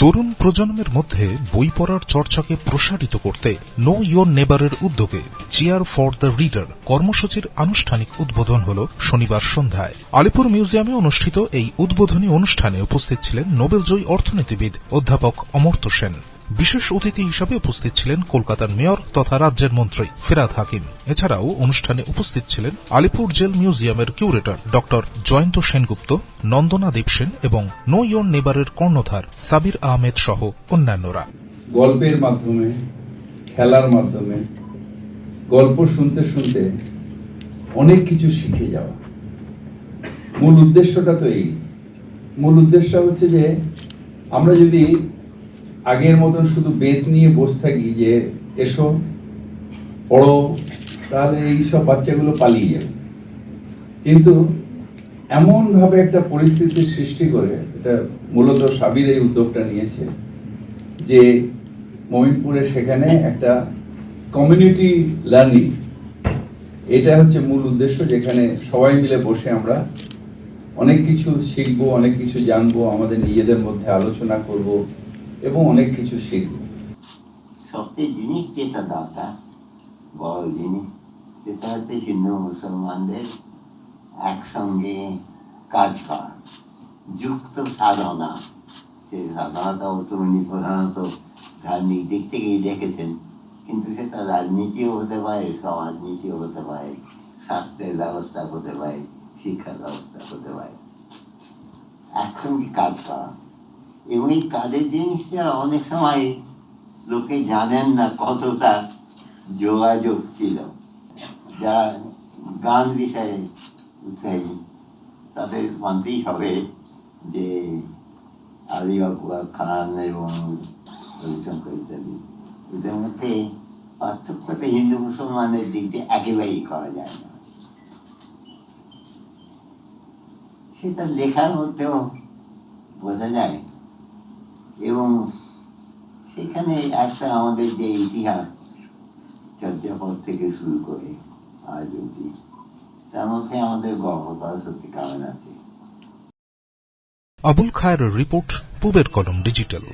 তরুণ প্রজন্মের মধ্যে বই পড়ার চর্চাকে প্রসারিত করতে নো ইয়োর নেবারের উদ্যোগে চেয়ার ফর দ্য রিডার কর্মসূচির আনুষ্ঠানিক উদ্বোধন হল শনিবার সন্ধ্যায়। আলিপুর মিউজিয়ামে অনুষ্ঠিত এই উদ্বোধনী অনুষ্ঠানে উপস্থিত ছিলেন নোবেলজয়ী অর্থনীতিবিদ অধ্যাপক অমর্ত্য সেন। বিশেষ অতিথি হিসাবে উপস্থিত ছিলেন কলকাতার মেয়র তথা রাজ্যের মন্ত্রী ফেরাদ হাকিম। এছাড়াও অনুষ্ঠানে উপস্থিত ছিলেন আলিপুর জেল মিউজিয়ামের কিউরেটর ডক্টর জয়ন্ত সেনগুপ্ত নন্দনা দেব সেন এবং নো ইয়ন নেবারের কর্ণধার সাবির আহমেদ সহ অন্যান্যরা। গল্পের মাধ্যমে, খেলার মাধ্যমে, গল্প শুনতে শুনতে অনেক কিছু শিখে যাওয়া। মূল উদ্দেশ্যটা তো এই। মূল উদ্দেশ্য হচ্ছে যে আমরা যদি আগের মতন শুধু বেদ নিয়ে বসে থাকি যে, এসো, পড়ো, তাহলে এই সব বাচ্চাগুলো পালিয়ে যাবে। কিন্তু এমনভাবে একটা পরিস্থিতির সৃষ্টি করে, এটা মূলত সাবির এই উদ্যোগটা নিয়েছে, যে মমিনপুরে সেখানে একটা কমিউনিটি লার্নিং এটা হচ্ছে মূল উদ্দেশ্য, যেখানে সবাই মিলে বসে আমরা অনেক কিছু শিখব, অনেক কিছু জানব, আমাদের নিজেদের মধ্যে আলোচনা করব। এবং অনেক কিছু শিখব। সবচেয়ে জিনিস যেটা দরকার বড় জিনিস, সেটা হচ্ছে হিন্দু মুসলমানদের একসঙ্গে কাজ করা, যুক্ত সাধনা। সে সাধনাটা প্রধানত ধার্মিক দিক থেকেই দেখেছেন, কিন্তু সেটা রাজনীতিও হতে পারে, সমাজনীতিও হতে পারে, স্বাস্থ্যের ব্যবস্থা হতে পারে শিক্ষা ব্যবস্থা হতে পারে। একসঙ্গে কাজ করা। এবং এই কাজের জিনিসটা অনেক সময় লোকে জানেন না কতটা যোগাযোগ ছিল। যা গান বিষয়ে উৎসাহী। তাদের মানতেই হবে যে আলী আকবর খান এবং রবিশঙ্কর ইত্যাদি। এদের মধ্যে পার্থক্যটা হিন্দু মুসলমানের দিক দিয়ে একেবারেই করা যায় না। সেটা লেখার মধ্যেও বোঝা যায় এবং সেখানে একটা আমাদের যে ইতিহাস চর্যাপদ থেকে শুরু করে আজ অব্দি তার মধ্যে আমাদের গর্ব করা সত্যি কারণ আছে আবুল খায়ের রিপোর্ট, পূবের কলম ডিজিটাল।